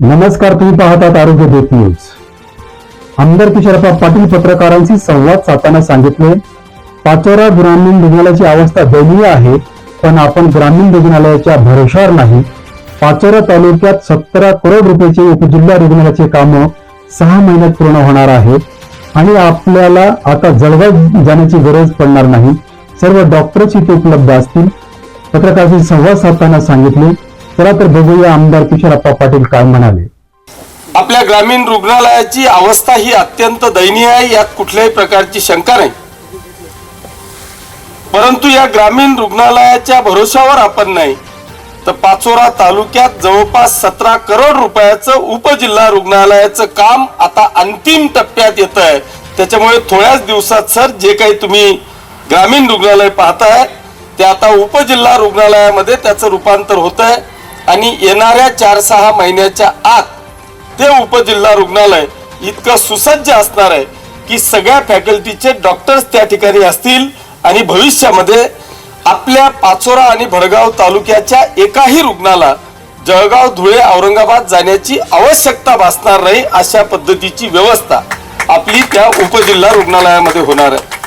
नमस्कार तुम्ही पाहतात आरोग्य देत न्यूज. आमदार किशोरप्पा पाटील पत्रकारांशी संवाद साधताना सांगितले पाचोरा ग्रामीण रुग्णालयाची अवस्था दयनीय आहे पण आपण ग्रामीण रुग्णालयाच्या भरोशावर नाही. पाचोरा तालुक्यात सतरा करोड रुपयाचे उपजिल्हा रुग्णालयाचे काम सहा महिन्यात पूर्ण होणार आहे आणि आपल्याला आता जळगाव जाण्याची गरज पडणार नाही. सर्व डॉक्टर्स इथे उपलब्ध असतील. पत्रकारांशी संवाद साधताना सांगितले चला तर बघूया आमदार किशोरप्पा पाटील काय म्हणाले. आपल्या ग्रामीण रुग्णालयाची अवस्था ही अत्यंत दयनीय आहे यात कुठल्याही प्रकारची शंका नाही. परंतु या ग्रामीण रुग्णालयाच्या भरोशावर आपण नाही तर पाचोरा तालुक्यात जवळपास सतरा करोड रुपयाचं उपजिल्हा रुग्णालयाचं काम आता अंतिम टप्प्यात येत आहे. त्याच्यामुळे थोड्याच दिवसात सर जे काही तुम्ही ग्रामीण रुग्णालय पाहताय ते आता उपजिल्हा रुग्णालयामध्ये त्याचं रूपांतर होत आहे आणि येणाऱ्या चार सहा महिन्याच्या आत ते उपजिल्हा रुग्णालय इतकं सुसज्ज असणार आहे की सगळ्या फॅकल्टीचे डॉक्टर्स त्या ठिकाणी असतील आणि भविष्यामध्ये आपल्या पाचोरा आणि भडगाव तालुक्याच्या एकाही रुग्णाला जळगाव धुळे औरंगाबाद जाण्याची आवश्यकता भासणार नाही अशा पद्धतीची व्यवस्था आपली त्या उपजिल्हा रुग्णालयामध्ये होणार आहे.